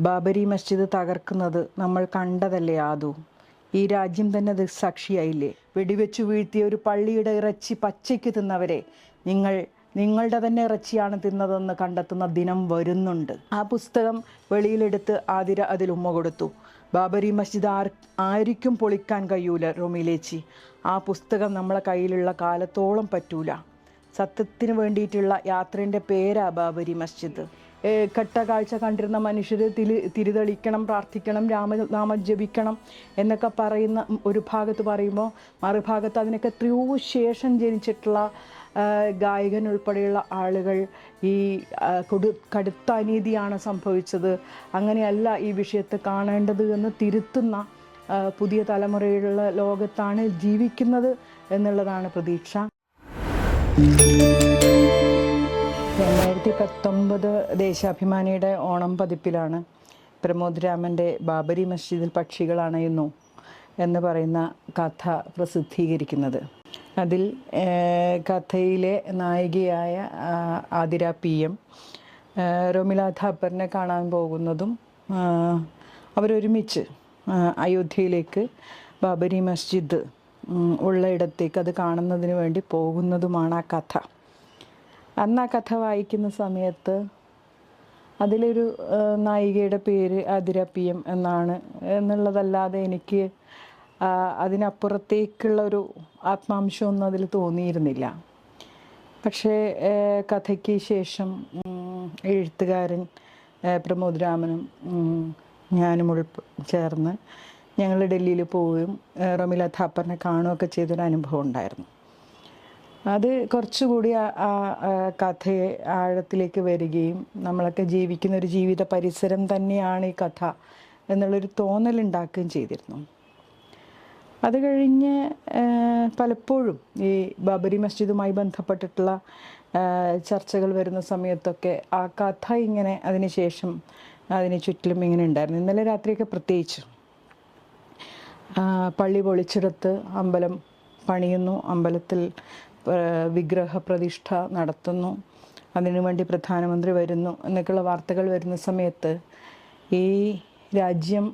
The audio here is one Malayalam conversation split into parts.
ബാബരി മസ്ജിദ് തകർക്കുന്നത് നമ്മൾ കണ്ടതല്ലേ ആദു? ഈ രാജ്യം തന്നെ സാക്ഷിയായില്ലേ? വെടിവെച്ചു വീഴ്ത്തിയ ഒരു പള്ളിയുടെ ഇറച്ചി പച്ചയ്ക്ക് തിന്നവരെ നിങ്ങൾ നിങ്ങളുടെ തന്നെ ഇറച്ചിയാണ് തിന്നതെന്ന് കണ്ടെത്തുന്ന ദിനം വരുന്നുണ്ട്. ആ പുസ്തകം വെളിയിലെടുത്ത് ആതിര അതിൽ ഉമ്മ കൊടുത്തു. ബാബരി മസ്ജിദ് ആർ ആയിരിക്കും പൊളിക്കാൻ കഴിയൂല റൊമിലേച്ചി ആ പുസ്തകം നമ്മളെ കയ്യിലുള്ള കാലത്തോളം പറ്റൂല. സത്യത്തിന് വേണ്ടിയിട്ടുള്ള യാത്രേന്റെ പേരാ ബാബരി മസ്ജിദ്. കെട്ട കാഴ്ച കണ്ടിരുന്ന മനുഷ്യർ തിരി തിരിതെളിക്കണം പ്രാർത്ഥിക്കണം രാമനാമം ജപിക്കണം എന്നൊക്കെ പറയുന്ന ഒരു ഭാഗത്ത് പറയുമ്പോൾ മറുഭാഗത്ത് അതിനൊക്കെ എത്രയോ ശേഷം ജനിച്ചിട്ടുള്ള ഗായകൻ ഉൾപ്പെടെയുള്ള ആളുകൾ ഈ കൊടു കടുത്ത അനീതിയാണ് സംഭവിച്ചത്. അങ്ങനെയല്ല ഈ വിഷയത്തെ കാണേണ്ടത് എന്ന് തിരുത്തുന്ന പുതിയ തലമുറയിലുള്ള ലോകത്താണ് ജീവിക്കുന്നത് എന്നുള്ളതാണ് പ്രതീക്ഷ. പത്തൊമ്പത് ദേശാഭിമാനിയുടെ ഓണം പതിപ്പിലാണ് പ്രമോദ് രാമന്റെ ബാബരി മസ്ജിദിൽ പക്ഷികൾ അണയുന്നു എന്ന് പറയുന്ന കഥ പ്രസിദ്ധീകരിക്കുന്നത്. അതിൽ കഥയിലെ നായികയായ ആതിര പി എം റോമില ഥാപ്പറിനെ കാണാൻ പോകുന്നതും അവരൊരുമിച്ച് അയോധ്യയിലേക്ക് ബാബരി മസ്ജിദ് ഉള്ള ഇടത്തേക്ക് അത് കാണുന്നതിന് വേണ്ടി പോകുന്നതുമാണ് ആ കഥ. അന്ന് ആ കഥ വായിക്കുന്ന സമയത്ത് അതിലൊരു നായികയുടെ പേര് അതിരപ്പിയം എന്നാണ്. എന്നുള്ളതല്ലാതെ എനിക്ക് അതിനപ്പുറത്തേക്കുള്ള ഒരു ആത്മാംശമൊന്നും അതിൽ തോന്നിയിരുന്നില്ല. പക്ഷേ കഥയ്ക്ക് ശേഷം എഴുത്തുകാരൻ പ്രമോദ് രാമനും ഞാനും ചേർന്ന് ഞങ്ങൾ ഡൽഹിയിൽ പോവുകയും റമില ഥാപ്പറിനെ കാണുകയൊക്കെ ചെയ്തൊരു അനുഭവം ഉണ്ടായിരുന്നു. അത് കുറച്ചുകൂടി ആ കഥയെ ആഴത്തിലേക്ക് വരികയും നമ്മളൊക്കെ ജീവിക്കുന്ന ഒരു ജീവിത പരിസരം തന്നെയാണ് ഈ കഥ എന്നുള്ളൊരു തോന്നലുണ്ടാക്കുകയും ചെയ്തിരുന്നു. അത് കഴിഞ്ഞ് പലപ്പോഴും ഈ ബാബരി മസ്ജിദുമായി ബന്ധപ്പെട്ടിട്ടുള്ള ചർച്ചകൾ വരുന്ന സമയത്തൊക്കെ ആ കഥ ഇങ്ങനെ അതിനുശേഷം അതിന് ചുറ്റിലും ഇങ്ങനെ ഉണ്ടായിരുന്നു. ഇന്നലെ രാത്രിയൊക്കെ പ്രത്യേകിച്ച്. പള്ളി പൊളിച്ചെടുത്ത് അമ്പലം പണിയുന്നു. അമ്പലത്തിൽ വിഗ്രഹ പ്രതിഷ്ഠ നടത്തുന്നു. അതിനുവേണ്ടി പ്രധാനമന്ത്രി വരുന്നു എന്നൊക്കെയുള്ള വാർത്തകൾ വരുന്ന സമയത്ത് ഈ രാജ്യം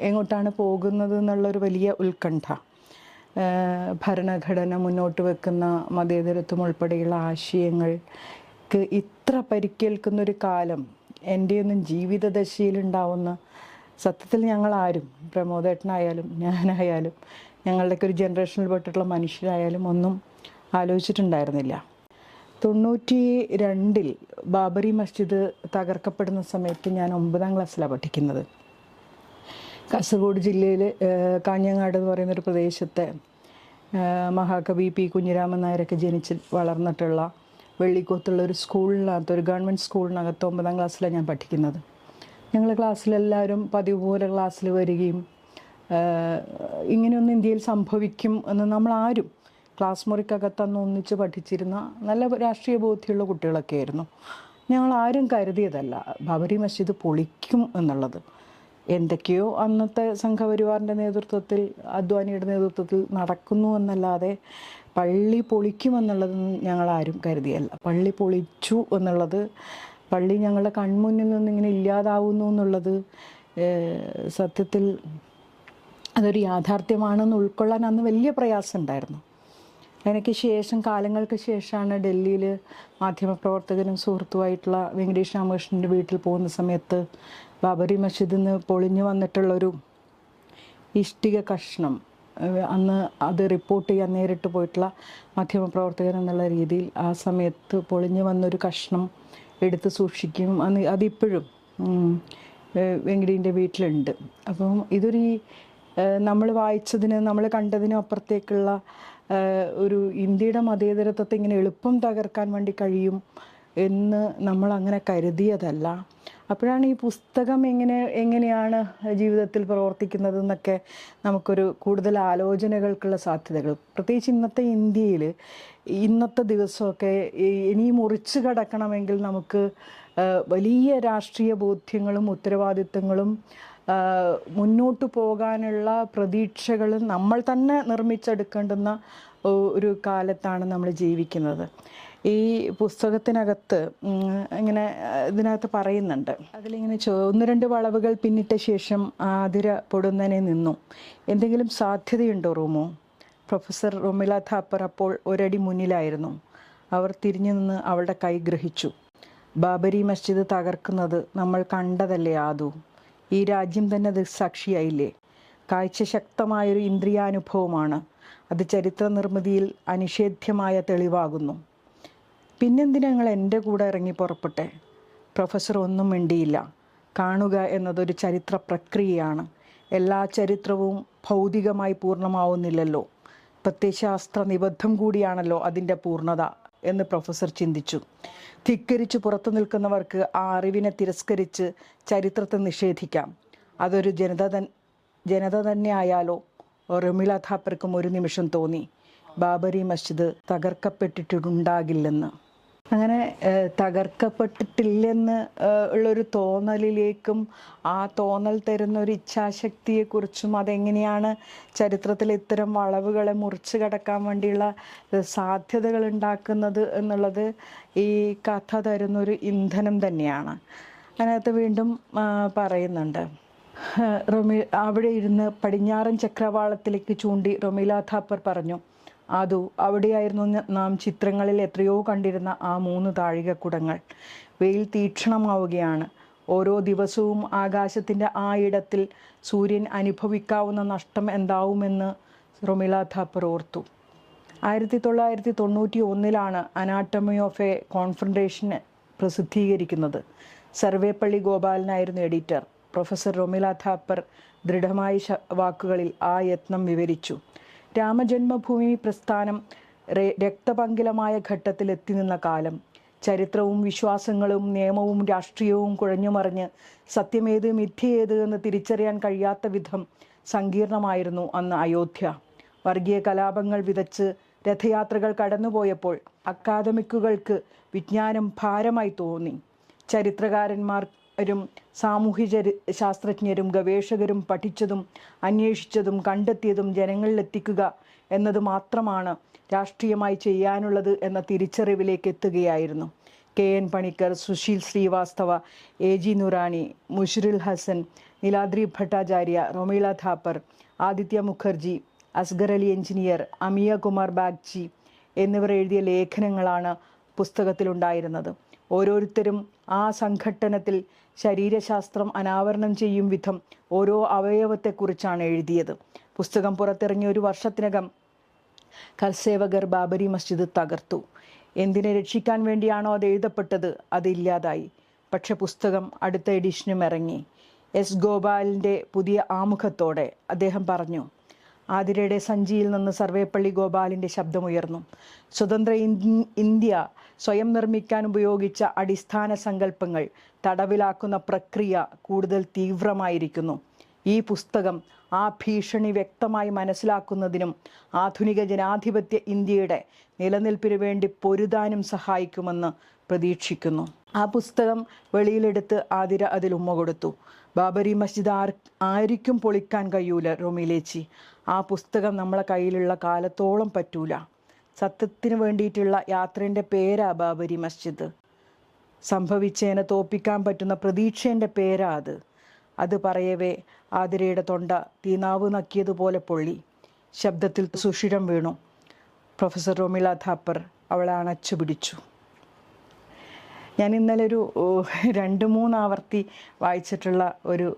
എങ്ങോട്ടാണ് പോകുന്നത് എന്നുള്ളൊരു വലിയ ഉത്കണ്ഠ. ഭരണഘടന മുന്നോട്ട് വെക്കുന്ന മതേതരത്വം ഉൾപ്പെടെയുള്ള ആശയങ്ങൾക്ക് ഇത്ര പരിക്കേൽക്കുന്ന ഒരു കാലം എന്റെയൊന്നും ജീവിതദശയിലുണ്ടാവുന്ന സത്യത്തിൽ ഞങ്ങൾ ആരും പ്രമോദേട്ടനായാലും ഞാനായാലും ഞങ്ങളുടെയൊക്കെ ഒരു ജനറേഷനിൽ പെട്ടിട്ടുള്ള മനുഷ്യരായാലും ഒന്നും ആലോചിച്ചിട്ടുണ്ടായിരുന്നില്ല. തൊണ്ണൂറ്റി രണ്ടിൽ ബാബറി മസ്ജിദ് തകർക്കപ്പെടുന്ന സമയത്ത് ഞാൻ ഒമ്പതാം ക്ലാസ്സിലാണ് പഠിക്കുന്നത്. കാസർഗോഡ് ജില്ലയിൽ കാഞ്ഞങ്ങാട് എന്ന് പറയുന്നൊരു പ്രദേശത്തെ മഹാകവി പി കുഞ്ഞിരാമൻ നായരൊക്കെ ജനിച്ച് വളർന്നിട്ടുള്ള വെള്ളിക്കോത്തുള്ള ഒരു സ്കൂളിനകത്ത് ഒരു ഗവൺമെന്റ് സ്കൂളിനകത്ത് ഒമ്പതാം ക്ലാസ്സിലാണ് ഞാൻ പഠിക്കുന്നത്. ഞങ്ങൾ ക്ലാസ്സിലെല്ലാവരും പതിവ് പോലെ ക്ലാസ്സിൽ വരികയും ഇങ്ങനെയൊന്നും ഇന്ത്യയിൽ സംഭവിക്കും എന്ന് നമ്മളാരും ക്ലാസ് മുറിക്കകത്ത് ഒന്നിച്ച് പഠിച്ചിരുന്ന നല്ല രാഷ്ട്രീയ ബോധ്യമുള്ള കുട്ടികളൊക്കെ ആയിരുന്നു ഞങ്ങൾ ആരും കരുതിയതല്ല. ബാബരി മസ്ജിദ് പൊളിക്കും എന്നുള്ളത്. എന്തൊക്കെയോ അന്നത്തെ സംഘപരിവാറിന്റെ നേതൃത്വത്തിൽ അദ്വാനിയുടെ നേതൃത്വത്തിൽ നടക്കുന്നു എന്നല്ലാതെ പള്ളി പൊളിക്കുമെന്നുള്ളത് ഞങ്ങൾ ആരും കരുതിയല്ല. പള്ളി പൊളിച്ചു എന്നുള്ളത് പള്ളി ഞങ്ങളുടെ കൺമുന്നിൽ നിന്ന് ഇങ്ങനെ ഇല്ലാതാവുന്നു എന്നുള്ളത് സത്യത്തിൽ അതൊരു യാഥാർത്ഥ്യമാണെന്ന് ഉൾക്കൊള്ളാൻ അന്ന് വലിയ പ്രയാസം ഉണ്ടായിരുന്നു. എനിക്ക് ശേഷം കാലങ്ങൾക്ക് ശേഷമാണ് ഡൽഹിയിൽ മാധ്യമപ്രവർത്തകനും സുഹൃത്തുമായിട്ടുള്ള വെങ്കടേഷ് രാമകൃഷ്ണന്റെ വീട്ടിൽ പോകുന്ന സമയത്ത് ബാബരി മസ്ജിദിൽ നിന്ന് പൊളിഞ്ഞു വന്നിട്ടുള്ളൊരു ഇഷ്ടിക കഷ്ണം. അന്ന് അത് റിപ്പോർട്ട് ചെയ്യാൻ നേരിട്ട് പോയിട്ടുള്ള മാധ്യമപ്രവർത്തകൻ എന്നുള്ള രീതിയിൽ ആ സമയത്ത് പൊളിഞ്ഞു വന്നൊരു കഷ്ണം എടുത്ത് സൂക്ഷിക്കും. അന്ന് അതിപ്പോഴും വെങ്കിടീന്റെ വീട്ടിലുണ്ട്. അപ്പം ഇതൊരു നമ്മൾ വായിച്ചതിന് നമ്മൾ കണ്ടതിനും അപ്പുറത്തേക്കുള്ള ഒരു ഇന്ത്യയുടെ മതേതരത്വത്തെ ഇങ്ങനെ എളുപ്പം തകർക്കാൻ വേണ്ടി കഴിയും എന്ന് നമ്മൾ അങ്ങനെ കരുതിയതല്ല. അപ്പോഴാണ് ഈ പുസ്തകം എങ്ങനെ എങ്ങനെയാണ് ജീവിതത്തിൽ പ്രവർത്തിക്കുന്നത് എന്നൊക്കെ നമുക്കൊരു കൂടുതൽ ആലോചനകൾക്കുള്ള സാധ്യതകൾ. പ്രത്യേകിച്ച് ഇന്നത്തെ ഇന്ത്യയിൽ ഇന്നത്തെ ദിവസമൊക്കെ ഇനി മുറിച്ചു കടക്കണമെങ്കിൽ നമുക്ക് വലിയ രാഷ്ട്രീയ ബോധ്യങ്ങളും ഉത്തരവാദിത്തങ്ങളും മുന്നോട്ട് പോകാനുള്ള പ്രതീക്ഷകൾ നമ്മൾ തന്നെ നിർമ്മിച്ചെടുക്കേണ്ടുന്ന ഒരു കാലത്താണ് നമ്മൾ ജീവിക്കുന്നത്. ഈ പുസ്തകത്തിനകത്ത് ഇങ്ങനെ ഇതിനകത്ത് പറയുന്നുണ്ട്. അതിലിങ്ങനെ ചോ ഒന്ന് രണ്ട് വളവുകൾ പിന്നിട്ട ശേഷം ആതിര പൊടുന്നനെ നിന്നു. എന്തെങ്കിലും സാധ്യതയുണ്ടോ റൂമോ? പ്രൊഫസർ റൊമില താപ്പർ അപ്പോൾ ഒരടി മുന്നിലായിരുന്നു. അവർ തിരിഞ്ഞു നിന്ന് അവളുടെ കൈ ഗ്രഹിച്ചു. ബാബരി മസ്ജിദ് തകർക്കുന്നത് നമ്മൾ കണ്ടതല്ലേ ആദു? ഈ രാജ്യം തന്നെ അത് സാക്ഷിയായില്ലേ കാഴ്ച ശക്തമായൊരു ഇന്ദ്രിയാനുഭവമാണ്. അത് ചരിത്ര നിർമ്മിതിയിൽ അനിഷേധ്യമായ തെളിവാകുന്നു. പിന്നെന്തിനാ ഞങ്ങൾ എന്റെ കൂടെ ഇറങ്ങി പുറപ്പെട്ടെ? പ്രൊഫസർ ഒന്നും മിണ്ടിയില്ല. കാണുക എന്നതൊരു ചരിത്ര പ്രക്രിയയാണ്. എല്ലാ ചരിത്രവും ഭൗതികമായി പൂർണമാവുന്നില്ലല്ലോ. പ്രത്യയശാസ്ത്ര നിബദ്ധം കൂടിയാണല്ലോ അതിന്റെ പൂർണത. എന്ന് പ്രൊഫസർ ചിന്തിച്ചു. ധിക്കരിച്ച് പുറത്തു നിൽക്കുന്നവർക്ക് ആ അറിവിനെ തിരസ്കരിച്ച് ചരിത്രത്തെ നിഷേധിക്കാം. അതൊരു ജനത തന്നെ ആയാലോ റമില ഥാപ്പർക്കും ഒരു നിമിഷം തോന്നി. ബാബരി മസ്ജിദ് തകർക്കപ്പെട്ടിട്ടുണ്ടാകില്ലെന്ന്. അങ്ങനെ തകർക്കപ്പെട്ടിട്ടില്ലെന്ന് ഉള്ളൊരു തോന്നലിലേക്കും ആ തോന്നൽ തരുന്ന ഒരു ഇച്ഛാശക്തിയെക്കുറിച്ചും അതെങ്ങനെയാണ് ചരിത്രത്തിൽ ഇത്തരം വളവുകളെ മുറിച്ച് കടക്കാൻ വേണ്ടിയുള്ള സാധ്യതകൾ ഉണ്ടാക്കുന്നത് എന്നുള്ളത് ഈ കഥ തരുന്നൊരു ഇന്ധനം തന്നെയാണ്. അതിനകത്ത് വീണ്ടും പറയുന്നുണ്ട്. റൊമി അവിടെ ഇരുന്ന് പടിഞ്ഞാറൻ ചക്രവാളത്തിലേക്ക് ചൂണ്ടി റൊമില ഥാപ്പർ പറഞ്ഞു അതു അവിടെയായിരുന്നു നാം ചിത്രങ്ങളിൽ എത്രയോ കണ്ടിരുന്ന ആ മൂന്ന് താഴികക്കുടങ്ങൾ. വെയിൽ തീക്ഷണമാവുകയാണ്. ഓരോ ദിവസവും ആകാശത്തിന്റെ ആ ഇടത്തിൽ സൂര്യൻ അനുഭവിക്കാവുന്ന നഷ്ടം എന്താവുമെന്ന് റൊമില ഥാപ്പർ ഓർത്തു. ആയിരത്തി തൊള്ളായിരത്തി തൊണ്ണൂറ്റി ഒന്നിലാണ് അനാട്ടമി ഓഫ് എ കോൺഫ്രണ്ടേഷൻ പ്രസിദ്ധീകരിക്കുന്നത്. സർവേപ്പള്ളി ഗോപാലനായിരുന്നു എഡിറ്റർ. പ്രൊഫസർ റൊമില ഥാപ്പർ ദൃഢമായ വാക്കുകളിൽ ആ യത്നം വിവരിച്ചു. രാമജന്മഭൂമി പ്രസ്ഥാനം രക്തപങ്കിലമായ ഘട്ടത്തിൽ എത്തി നിന്ന കാലം. ചരിത്രവും വിശ്വാസങ്ങളും നിയമവും രാഷ്ട്രീയവും കുഴഞ്ഞുമറിഞ്ഞ് സത്യമേത് മിഥ്യയേത് എന്ന് തിരിച്ചറിയാൻ കഴിയാത്ത വിധം സങ്കീർണമായിരുന്നു അന്ന് അയോധ്യ. വർഗീയ കലാപങ്ങൾ വിതച്ച് രഥയാത്രകൾ കടന്നുപോയപ്പോൾ അക്കാദമിക്കുകൾക്ക് വിജ്ഞാനം ഭാരമായി തോന്നി. ചരിത്രകാരന്മാരും സാമൂഹ്യ ശാസ്ത്രജ്ഞരും ഗവേഷകരും പഠിച്ചതും അന്വേഷിച്ചതും കണ്ടെത്തിയതും ജനങ്ങളിലെത്തിക്കുക എന്നത് മാത്രമാണ് രാഷ്ട്രീയമായി ചെയ്യാനുള്ളത് എന്ന തിരിച്ചറിവിലേക്ക് എത്തുകയായിരുന്നു. K. N. Panicker Sushil Srivastava A. G. Noorani Mushirul Hasan Niladri Bhattacharya Romila Thapar Aditya Mukherjee Asghar Ali Engineer Amiya Kumar Bagchi എന്നിവർ എഴുതിയ ലേഖനങ്ങളാണ് പുസ്തകത്തിലുണ്ടായിരുന്നത്. ഓരോരുത്തരും ആ സംഘട്ടനത്തിൽ ശരീരശാസ്ത്രം അനാവരണം ചെയ്യും വിധം ഓരോ അവയവത്തെക്കുറിച്ചാണ് എഴുതിയത്. പുസ്തകം പുറത്തിറങ്ങിയ ഒരു വർഷത്തിനകം കർസേവകർ ബാബരി മസ്ജിദ് തകർത്തു. എന്തിനെ രക്ഷിക്കാൻ വേണ്ടിയാണോ അത് എഴുതപ്പെട്ടത്? അതില്ലാതായി പക്ഷെ പുസ്തകം അടുത്ത എഡിഷനും ഇറങ്ങി. എസ് ഗോപാലിന്റെ പുതിയ ആമുഖത്തോടെ അദ്ദേഹം പറഞ്ഞു ആതിരയുടെ സഞ്ചിയിൽ നിന്ന് സർവേപ്പള്ളി ഗോപാലിന്റെ ശബ്ദമുയർന്നു. സ്വതന്ത്ര ഇന്ത്യ സ്വയം നിർമ്മിക്കാൻ ഉപയോഗിച്ച അടിസ്ഥാന സങ്കല്പങ്ങൾ തടവിലാക്കുന്ന പ്രക്രിയ കൂടുതൽ തീവ്രമായിരിക്കുന്നു. ഈ പുസ്തകം ആ ഭീഷണി വ്യക്തമായി മനസ്സിലാക്കുന്നതിനും ആധുനിക ജനാധിപത്യ ഇന്ത്യയുടെ നിലനിൽപ്പിനു വേണ്ടി പൊരുതാനും സഹായിക്കുമെന്ന് പ്രതീക്ഷിക്കുന്നു. ആ പുസ്തകം വെളിയിലെടുത്ത് ആതിര അതിൽ ഉമ്മ കൊടുത്തു. ബാബരി മസ്ജിദ് ആർ ആയിരിക്കും പൊളിക്കാൻ കഴിയൂല റോമിലേച്ചി ആ പുസ്തകം നമ്മളെ കയ്യിലുള്ള കാലത്തോളം പറ്റൂല. സത്യത്തിന് വേണ്ടിയിട്ടുള്ള യാത്രേന്റെ പേരാ ബാബരി മസ്ജിദ്. സംഭവിച്ചേനെ തോപ്പിക്കാൻ പറ്റുന്ന പ്രതീക്ഷേന്റെ പേരാ അത്. അത് പറയവേ ആതിരയുടെ തൊണ്ട തീനാവ് നക്കിയതുപോലെ പൊള്ളി. ശബ്ദത്തിൽ സുഷിരം വീണു. പ്രൊഫസർ റോമിള ഥാപ്പർ അവളെ അണച്ചു പിടിച്ചു. ഞാൻ ഇന്നലെ ഒരു രണ്ട് മൂന്ന് ആവർത്തി വായിച്ചിട്ടുള്ള ഒരു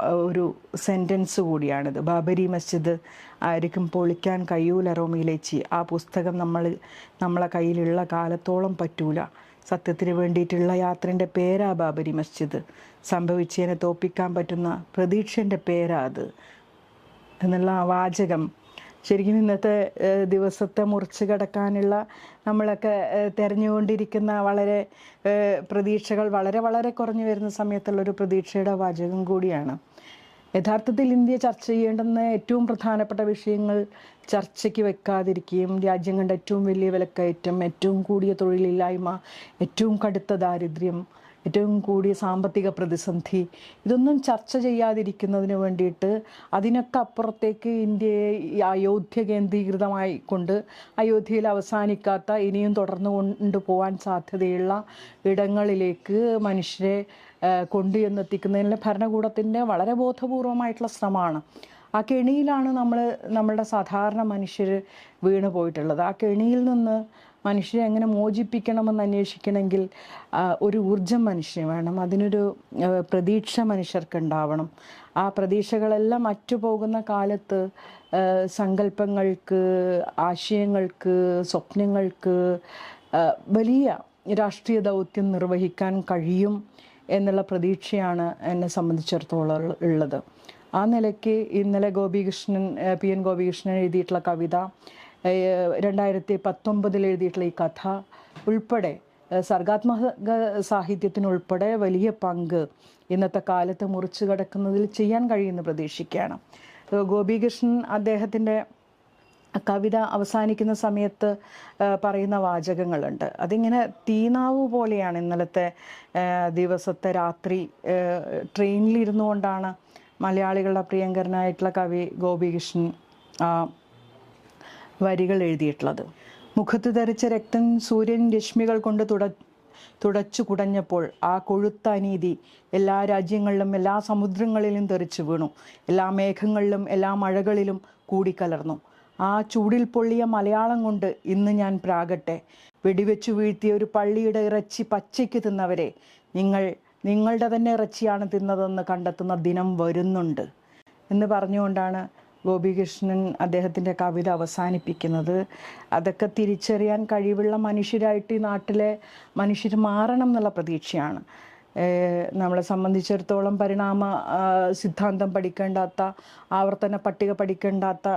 ഒരു സെന്റൻസ് കൂടിയാണിത്. ബാബരി മസ്ജിദ് ആയിരിക്കും പൊളിക്കാൻ കഴിയൂല റോമിയിലേച്ചി. ആ പുസ്തകം നമ്മൾ നമ്മളെ കയ്യിലുള്ള കാലത്തോളം പറ്റൂല. സത്യത്തിന് വേണ്ടിയിട്ടുള്ള യാത്രേന്റെ പേരാ ബാബരി മസ്ജിദ്. സംഭവിച്ചതിനെ തോപ്പിക്കാൻ പറ്റുന്ന പ്രതീക്ഷേന്റെ പേരാ അത്. എന്നുള്ള ആ വാചകം ശരിക്കും ഇന്നത്തെ ദിവസത്തെ മുറിച്ച് കിടക്കാനുള്ള നമ്മളൊക്കെ തിരഞ്ഞുകൊണ്ടിരിക്കുന്ന വളരെ പ്രതീക്ഷകൾ വളരെ വളരെ കുറഞ്ഞു വരുന്ന സമയത്തുള്ളൊരു പ്രതീക്ഷയുടെ വാചകം കൂടിയാണ്. യഥാർത്ഥത്തിൽ ഇന്ത്യ ചർച്ച ചെയ്യേണ്ടുന്ന ഏറ്റവും പ്രധാനപ്പെട്ട വിഷയങ്ങൾ ചർച്ചയ്ക്ക് വെക്കാതിരിക്കുകയും രാജ്യം കണ്ട ഏറ്റവും വലിയ വിലക്കയറ്റം ഏറ്റവും കൂടിയ തൊഴിലില്ലായ്മ ഏറ്റവും കടുത്ത ദാരിദ്ര്യം ഏറ്റവും കൂടിയ സാമ്പത്തിക പ്രതിസന്ധി. ഇതൊന്നും ചർച്ച ചെയ്യാതിരിക്കുന്നതിന് വേണ്ടിയിട്ട് അതിനൊക്കെ അപ്പുറത്തേക്ക് ഇന്ത്യയെ അയോധ്യ കേന്ദ്രീകൃതമായി കൊണ്ട് അയോധ്യയിൽ അവസാനിക്കാത്ത ഇനിയും തുടർന്നു കൊണ്ടുപോകാൻ സാധ്യതയുള്ള ഇടങ്ങളിലേക്ക് മനുഷ്യരെ കൊണ്ടു എന്നെത്തിക്കുന്നതിനുള്ള ഭരണകൂടത്തിന്റെ വളരെ ബോധപൂർവമായിട്ടുള്ള ശ്രമമാണ്. ആ കെണിയിലാണ് നമ്മൾ നമ്മളുടെ സാധാരണ മനുഷ്യർ വീണ് പോയിട്ടുള്ളത്. ആ കെണിയിൽ നിന്ന് മനുഷ്യരെ എങ്ങനെ മോചിപ്പിക്കണമെന്ന് അന്വേഷിക്കണമെങ്കിൽ ഒരു ഊർജം മനുഷ്യന് വേണം അതിനൊരു പ്രതീക്ഷ മനുഷ്യർക്ക് ഉണ്ടാവണം ആ പ്രതീക്ഷകളെല്ലാം അറ്റുപോകുന്ന കാലത്ത് സങ്കല്പങ്ങൾക്ക് ആശയങ്ങൾക്ക് സ്വപ്നങ്ങൾക്ക് വലിയ രാഷ്ട്രീയ ദൗത്യം നിർവഹിക്കാൻ കഴിയും എന്നുള്ള പ്രതീക്ഷയാണ് എന്നെ സംബന്ധിച്ചിടത്തോളം ഉള്ളത്. ആ നിലയ്ക്ക് ഇന്നലെ ഗോപികൃഷ്ണൻ പി. എൻ. ഗോപികൃഷ്ണൻ എഴുതിയിട്ടുള്ള കവിത രണ്ടായിരത്തി പത്തൊമ്പതിൽ എഴുതിയിട്ടുള്ള ഈ കഥ ഉൾപ്പെടെ സർഗാത്മക സാഹിത്യത്തിനുൾപ്പെടെ വലിയ പങ്ക് ഇന്നത്തെ കാലത്ത് മുറിച്ചു കിടക്കുന്നതിൽ ചെയ്യാൻ കഴിയുന്ന പ്രതീക്ഷിക്കുകയാണ്. ഗോപികൃഷ്ണൻ അദ്ദേഹത്തിന്റെ കവിത അവസാനിക്കുന്ന സമയത്ത് പറയുന്ന വാചകങ്ങളുണ്ട്. അതിങ്ങനെ തീനാവ് പോലെയാണ് ഇന്നലത്തെ ദിവസത്തെ രാത്രി ട്രെയിനിലിരുന്നു കൊണ്ടാണ് മലയാളികളുടെ പ്രിയങ്കരനായിട്ടുള്ള കവി ഗോപികൃഷ്ണൻ വരികൾ എഴുതിയിട്ടുള്ളത്. മുഖത്ത് ധരിച്ച രക്തം സൂര്യൻ രശ്മികൾ കൊണ്ട് തുട തുടച്ചു കുടഞ്ഞപ്പോൾ ആ കൊഴുത്ത അനീതി എല്ലാ രാജ്യങ്ങളിലും എല്ലാ സമുദ്രങ്ങളിലും തെറിച്ചു വീണു. എല്ലാ മേഘങ്ങളിലും എല്ലാ മഴകളിലും കൂടിക്കലർന്നു ആ ചൂടിൽ പൊള്ളിയ മലയാളം കൊണ്ട് ഇന്ന് ഞാൻ പ്രാകട്ടെ. വെടിവെച്ചു വീഴ്ത്തിയ ഒരു പള്ളിയുടെ ഇറച്ചി പച്ചയ്ക്ക് തിന്നവരെ നിങ്ങൾ നിങ്ങളുടെ തന്നെ ഇറച്ചിയാണ് തിന്നതെന്ന് കണ്ടെത്തുന്ന ദിനം വരുന്നുണ്ട് എന്ന് പറഞ്ഞുകൊണ്ടാണ് ഗോപികൃഷ്ണൻ അദ്ദേഹത്തിന്റെ കവിത അവസാനിപ്പിക്കുന്നത്. അതൊക്കെ തിരിച്ചറിയാൻ കഴിവുള്ള മനുഷ്യരായിട്ട് ഈ നാട്ടിലെ മനുഷ്യർ മാറണം എന്നുള്ള പ്രതീക്ഷയാണ്. നമ്മളെ സംബന്ധിച്ചിടത്തോളം പരിണാമ സിദ്ധാന്തം പഠിക്കേണ്ടാത്ത ആവർത്തന പട്ടിക പഠിക്കേണ്ടാത്ത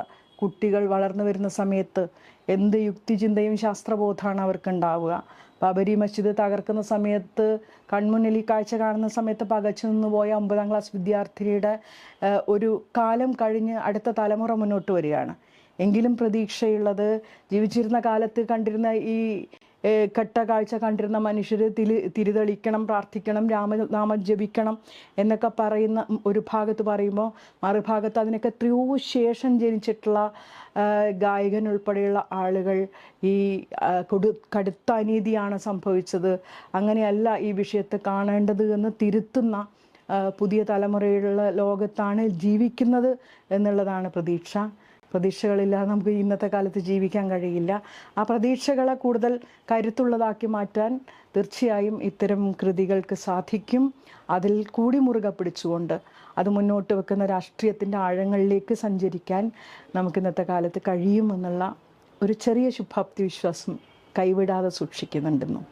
കുട്ടികൾ വളർന്നു വരുന്ന സമയത്ത് എന്ത് യുക്തിചിന്തയും ശാസ്ത്രബോധമാണ് അവർക്ക് ഉണ്ടാവുക ബാബരി മസ്ജിദ് തകർക്കുന്ന സമയത്ത് കൺമുന്നിൽ ഈ കാഴ്ച കാണുന്ന സമയത്ത് പകച്ചു നിന്ന് പോയ ഒമ്പതാം ക്ലാസ് വിദ്യാർത്ഥിനിയുടെ ഒരു കാലം കഴിഞ്ഞ് അടുത്ത തലമുറ മുന്നോട്ട് വരികയാണ്. എങ്കിലും പ്രതീക്ഷയുള്ളത് ജീവിച്ചിരുന്ന കാലത്ത് കണ്ടിരുന്ന ഈ കെട്ട കാഴ്ച കണ്ടിരുന്ന മനുഷ്യർ തിരി തിരിതെളിക്കണം പ്രാർത്ഥിക്കണം രാമനാമം ജപിക്കണം എന്നൊക്കെ പറയുന്ന ഒരു ഭാഗത്ത് പറയുമ്പോൾ മറുഭാഗത്ത് അതിനൊക്കെ എത്രയോ ശേഷം ജനിച്ചിട്ടുള്ള ഗായകൻ ഉൾപ്പെടെയുള്ള ആളുകൾ ഈ കൊടു കടുത്ത അനീതിയാണ് സംഭവിച്ചത്. അങ്ങനെയല്ല ഈ വിഷയത്തെ കാണേണ്ടത് എന്ന് തിരുത്തുന്ന പുതിയ തലമുറയിലുള്ള ലോകത്താണ് ജീവിക്കുന്നത് എന്നുള്ളതാണ് പ്രതീക്ഷ. പ്രതീക്ഷകളില്ലാതെ നമുക്ക് ഇന്നത്തെ കാലത്ത് ജീവിക്കാൻ കഴിയില്ല. ആ പ്രതീക്ഷകളെ കൂടുതൽ കരുത്തുള്ളതാക്കി മാറ്റാൻ തീർച്ചയായും ഇത്തരം കൃതികൾക്ക് സാധിക്കും. അതിൽ കൂടി മുറുകെ പിടിച്ചുകൊണ്ട് അത് മുന്നോട്ട് വെക്കുന്ന രാഷ്ട്രീയത്തിന്റെ ആഴങ്ങളിലേക്ക് സഞ്ചരിക്കാൻ നമുക്ക് ഇന്നത്തെ കാലത്ത് കഴിയുമെന്നുള്ള ഒരു ചെറിയ ശുഭാപ്തി വിശ്വാസം കൈവിടാതെ സൂക്ഷിക്കുന്നുണ്ടെന്നും.